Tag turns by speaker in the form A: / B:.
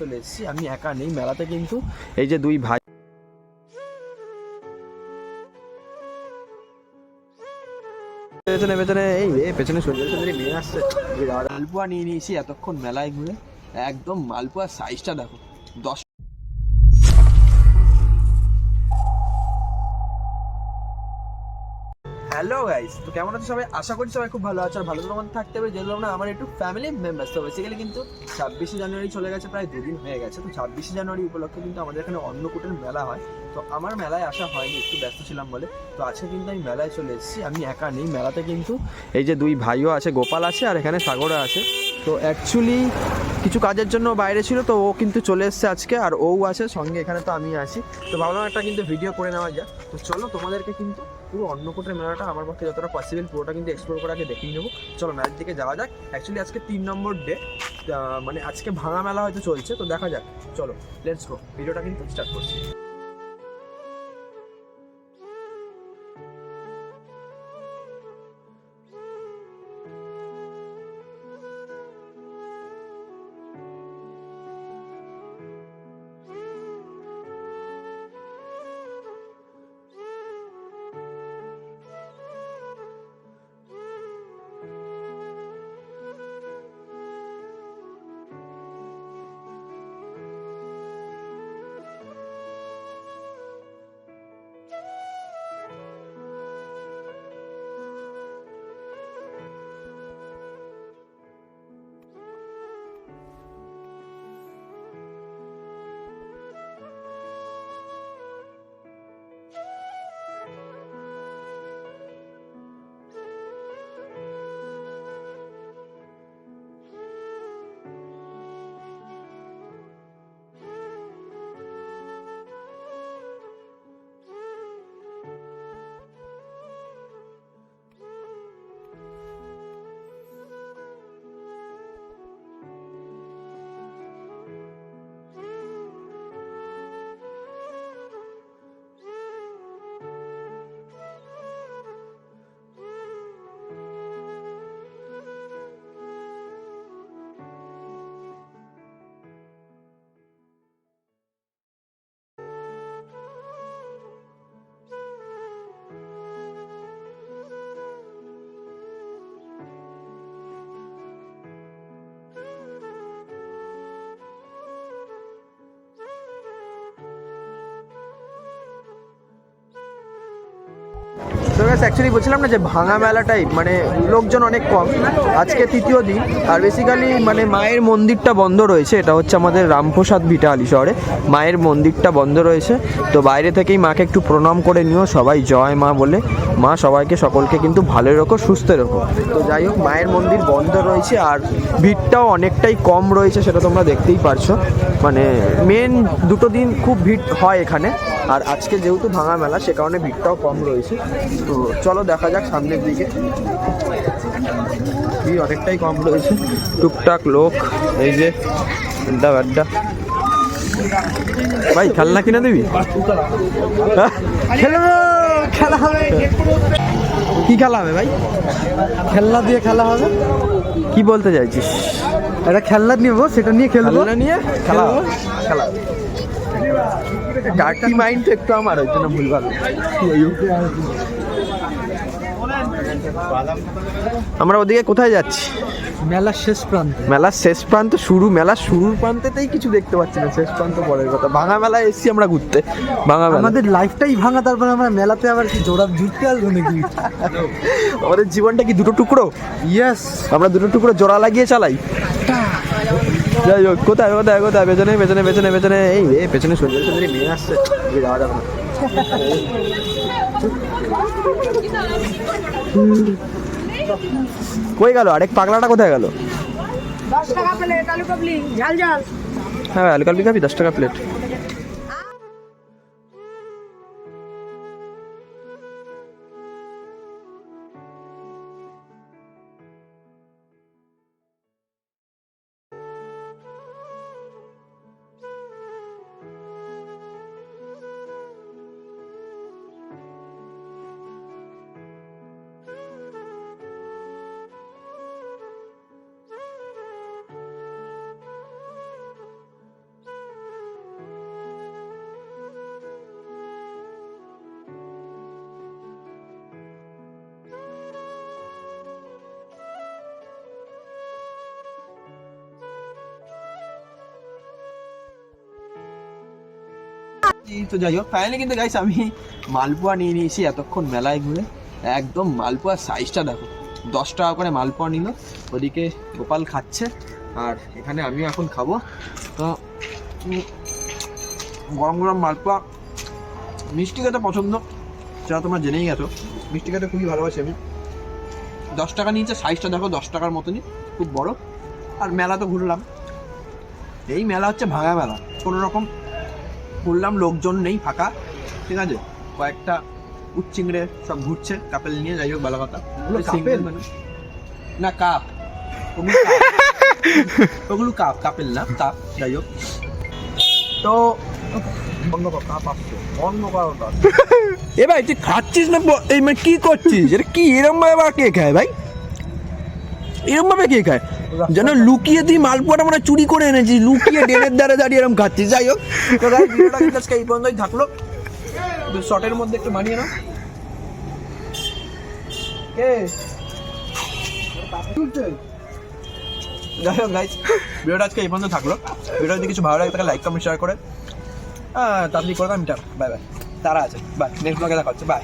A: চলে এসেছি। আমি একা নেই মেলাতে কিন্তু। এই যে দুই ভাই পেছনে পেছনে, এই পেছনে মেয়ে আসছে। মালপোয়া নিয়ে নিয়েছি এতক্ষণ মেলায় ঘুরে। একদম মালপোয়ার সাইজটা দেখো। দশ হ্যালো গাইস তো কেমন আছো সবাই? আশা করি সবাই খুব ভালো আছো আর ভালো তোমার থাকতে হবে। যেগুলো না আমার একটু ফ্যামিলি মেম্বার্স তো বেসিক্যালি কিন্তু ছাব্বিশে জানুয়ারি চলে গেছে, প্রায় দুদিন হয়ে গেছে। তো ছাব্বিশে জানুয়ারি উপলক্ষে কিন্তু আমাদের এখানে অন্নকূটের মেলা হয়। তো আমার মেলায় আসা হয়নি, একটু ব্যস্ত ছিলাম বলে। তো আজকে কিন্তু আমি মেলায় চলে এসেছি, আমি একা নেই। মেলাতে কিন্তু এই যে দুই ভাইও আছে, গোপাল আছে আর এখানে সাগরা আছে। তো অ্যাকচুয়ালি কিছু কাজের জন্য বাইরে ছিল, তো ও কিন্তু চলে এসছে আজকে আর ও আছে, সঙ্গে এখানে তো আমি আছি। তো ভাবলাম একটা কিন্তু ভিডিও করে নেওয়া যাক। তো চলো, তোমাদেরকে কিন্তু পুরো অন্নকূটের মেলাটা আমার পক্ষে যতটা পসিবল পুরোটা কিন্তু এক্সপ্লোর করে আগে দেখিয়ে নেব। চলো, মেলার দিকে যাওয়া যাক। অ্যাকচুয়ালি আজকে তিন নম্বর ডে মানে আজকে ভাঙা মেলা হয়তো চলছে, তো দেখা যাক। চলো লেটস গো ভিডিওটা কিন্তু স্টার্ট করছি। অ্যাকচুয়ালি বলছিলাম না যে ভাঙা মেলাটাই মানে লোকজন অনেক কম। আজকে তৃতীয় দিন, আর বেসিক্যালি মানে মায়ের মন্দিরটা বন্ধ রয়েছে, এটা হচ্ছে আমাদের রামপ্রসাদ ভিটা আলি শহরে। মায়ের মন্দিরটা বন্ধ রয়েছে, তো বাইরে থেকেই মাকে একটু প্রণাম করে নিও, সবাই জয় মা বলে। মা সবাইকে, সকলকে কিন্তু ভালো রেখো, সুস্থ রেখো। তো যাই হোক, মায়ের মন্দির বন্ধ রয়েছে, আর ভিড়টাও অনেকটাই কম রয়েছে, সেটা তোমরা দেখতেই পারছ। মানে মেন দুটো দিন খুব ভিড় হয় এখানে, আর আজকে যেহেতু ভাঙা মেলা, সে কারণে ভিড়টাও কম রয়েছে। তো চলো দেখা যাক সামনের দিকে। ভিড় অনেকটাই কম রয়েছে। টুকটাক লোক এই যে আড্ডা আড্ডা ভাই খেলনা কিনে দিবি? হ্যাঁ?
B: খেলা হবে।
A: কি খেলা হবে ভাই?
B: খেলনা দিয়ে খেলা হবে।
A: কি বলতে চাইছিস?
B: একটা খেলনা নিবো সেটা নিয়ে খেলব।
A: নিয়ে খেলা। খেলা ডার্টি মাইন্ড একটু আমার ওই জন্য ভুলভাল। আমরা ওদিকে কোথায় যাচ্ছি?
B: মেলার শেষ প্রান্তে।
A: মেলার শেষ প্রান্ত শুরু মেলার শুরুর প্রান্তেতেই কিছু দেখতে পাচ্ছি না শেষ প্রান্ত পরের কথা। ভাঙা মেলায় এসছি আমরা ঘুরতে ভাঙা মেলা।
B: আমাদের লাইফটাই ভাঙা তারপর আমরা মেলাতে আবার কি জোড়া জুড়তে আসব নাকি?
A: আমাদের জীবনটা কি দুটো টুকরো?
B: ইয়েস
A: আমরা দুটো টুকরো জোড়া লাগিয়ে চালাই। যাই হোক কোথায় কোথায় কোথায়? পেছনে পেছনে পেছনে পেছনে এই পেছনে সুন্দর সুন্দরী মেয়ে আসছে। যাওয়া যাবে না। কই গেল? আরেক পাগলাটা কোথায় গেল?
C: দশ টাকা প্লেট আলু কাবলি ঝাল ঝাল।
A: হ্যাঁ আলু কাবলি খাবি? দশ টাকা প্লেট তো যাই হোক ফাইনালি কিন্তু গাইস আমি মালপোয়া নিয়ে নিয়েছি এতক্ষণ মেলায় ঘুরে। একদম মালপোয়ার সাইজটা দেখো, দশ টাকা করে মালপোয়া নিল। ওদিকে গোপাল খাচ্ছে, আর এখানে আমিও এখন খাব। তো গরম গরম মালপোয়া, মিষ্টি খেতে পছন্দ, সেটা তোমরা জেনেই গেছো। মিষ্টি খেতে খুবই ভালোবাসি আমি। দশ টাকা নিয়েছে সাইজটা দেখো, দশ টাকার মতনই, খুব বড়। আর মেলা তো ঘুরলাম। এই মেলা হচ্ছে ভাঙা মেলা, কোনো রকম ঘুরলাম লোকজন নেই ফাঁকা ঠিক আছে? কয়েকটা উচ্চিংড়ে সব ঘুরছে কাপেল নিয়ে যাই হোক ভালো কথা? মানুষ। না কাপ। ওগুলো কাপ। ওগুলো কাপ কাপেল না কাপ যাই হোক। তো কাপ আসছে। অন্য কথা এ ভাই তুই খাচ্ছিস না এই মানে কি করছিস? এটা কি এরম ভাবে কে খায় ভাই? এরম ভাবে কে খায়? যেন লুকিয়ে তুই মালপোয়াটা মানে চুরি করে এনেছিস লুকিয়ে ডেনের দ্বারা দাঁড়িয়ে এরম খাচ্ছিস যাই হোক তো এই পর্যন্তই থাকল। শর্টের মধ্যে একটু মানিয়ে নাও। কে? যাই হোক গাইজ ভিডিওটা আজকে এই পর্যন্ত থাকল। ভিডিও যদি কিছু ভালো লাগে, তাহলে লাইক কমেন্ট শেয়ার করে। হ্যাঁ তাড়াতাড়ি করে দাও আমি বাই বাই তারা আছে। বাই নেক্সট ব্লগে দেখা হচ্ছে। বাই